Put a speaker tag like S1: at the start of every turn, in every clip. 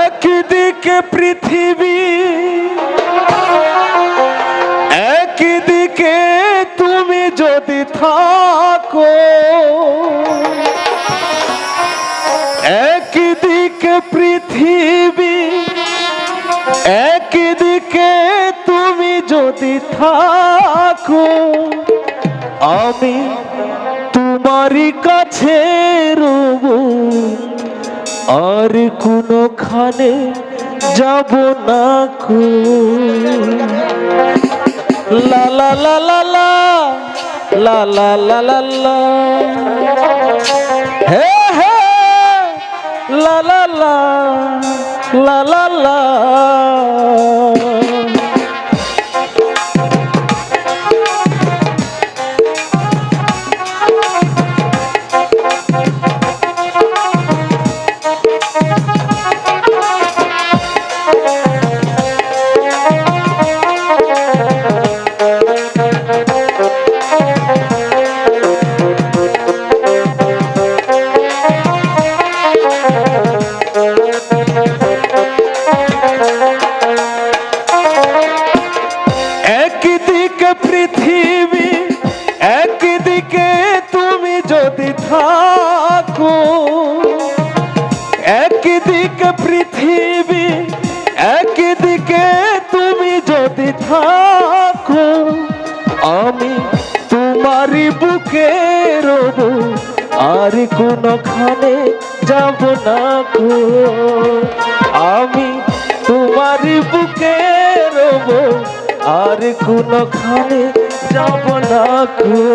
S1: একদিকে পৃথিবী, একদিকে তুমি যদি থাকো, একদিকে পৃথিবী, একদিকে তুমি যদি থাকো, আমি তোমারই কাছে রব আর কোনোখানে যাব না কো লা লা লা লা লা লা লা লা লা লা লা লা লা লা লা লা থাকো। একদিকে পৃথিবী, একদিকে তুমি যদি থাকো, আমি তোমারই বুকে রব, আর কোনোখানে যাব না গো। আমি তোমারই বুকে রব, আর কোনোখানে যাব না গো।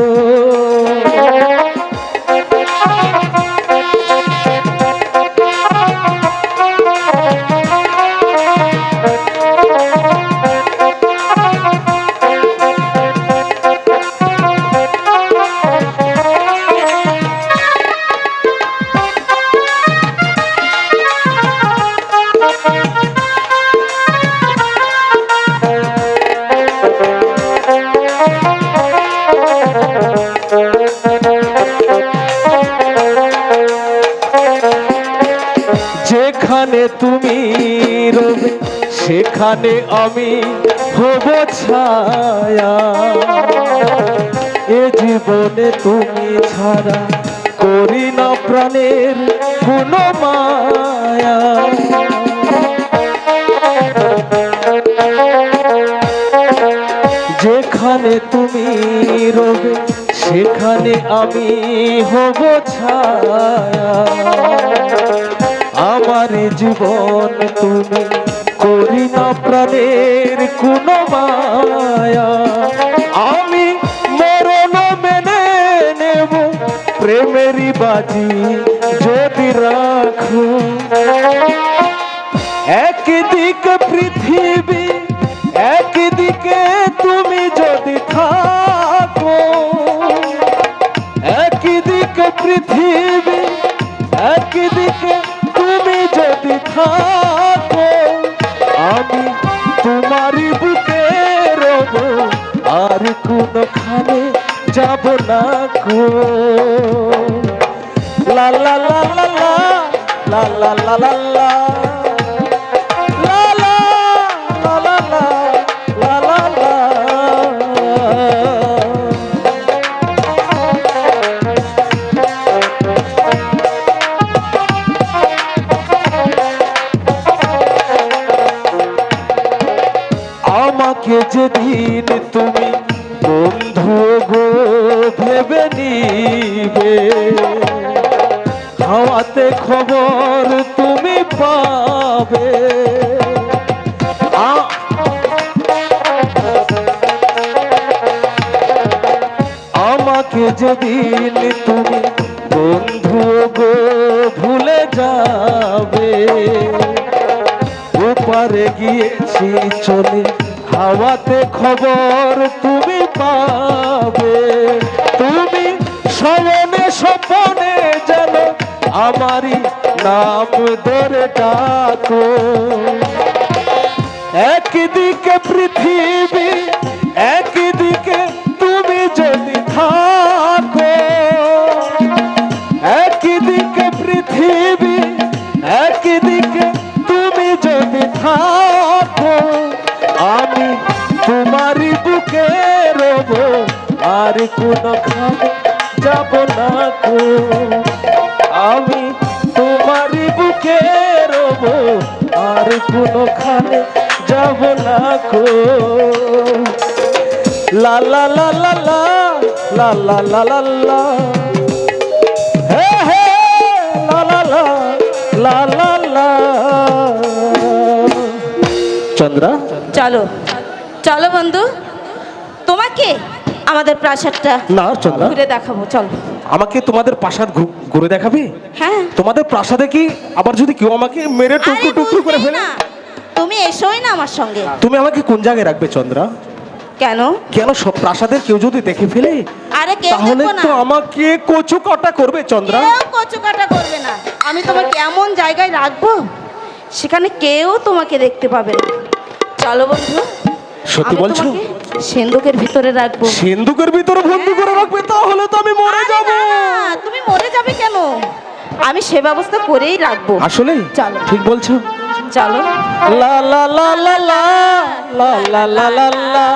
S1: সেখানে আমি হব ছায়া। এ জীবনে তুমি ছাড়া করি না প্রাণের কোনো মায়া। যেখানে তুমি রবে, সেখানে আমি হব ছায়া। আমার জীবন তুমি করি না প্রাণের কোন মায়া। আমি মরণ মেনে নেব প্রেমেরই বাজি যদি রাখো। একদিকে পৃথিবী, একদিকে তুমি যদি থাকো। একদিকে পৃথিবী, একদিকে কোনখানে যাব না গো লা লা আমাকে যেদিন তুমি বন্ধু গো ভেবে নিবে। হাওয়াতে খবর তুমি পাবে। আমাকে যেদিন তুমি বন্ধু গো ভুলে যাবে, ওপারে গিয়েছি চলে, হাওয়াতে খবর তুমি পাবে। তুমি স্মরণে স্বপনে যেন আমারই নাম ধরে ডাকো। একদিকে পৃথিবী, একদিকে তুমি যদি থাকো। একদিকে পৃথিবী, একদিকে তুমি যদি থাকো। কোনো খাবে আমি তোমারই বুকে রব আর কোনো খানে যাব না কো লা লা লা লা লা লা লা লা লা লা হে চন্দ্রা?
S2: চলো। চলো বন্ধু। তোমাকে আমাদের প্রাসাদটা
S1: না চন্দ্রা
S2: ঘুরে দেখাবো চল।
S1: আমাকে তোমাদের প্রাসাদ ঘুরে দেখাবে?
S2: হ্যাঁ।
S1: তোমাদের প্রাসাদে কি আবার যদি কেউ আমাকে মেরে টুকরো টুকরো করে ফেলে?
S2: তুমি এসোই না আমার সঙ্গে।
S1: তুমি আমাকে কোন জায়গায় রাখবে চন্দ্রা?
S2: কেন?
S1: কেন সব প্রাসাদের কেউ যদি দেখে ফেলে
S2: আরে কেউ
S1: তাহলে তো আমাকে কচু কাটা করবে চন্দ্রা।
S2: কেউ কচু কাটা করবে না। আমি তোমাকে এমন জায়গায় রাখব সেখানে কেউ তোমাকে দেখতে পাবে না। চলো বন্ধু
S1: সত্যি বলছো?
S2: তোমাকে সেন্দুকের ভিতরে রাখব
S1: সিন্ধুকের ভিতরে বন্দি করে রাখবে তাহলে তো আমি মরে যাব
S2: তুমি মরে যাবে কেন আমি সে ব্যবস্থা করেই রাখব
S1: আসলে
S2: চলো।
S1: ঠিক বলছো
S2: চলো
S1: লা লা লা লা লা লা লা লা লা লা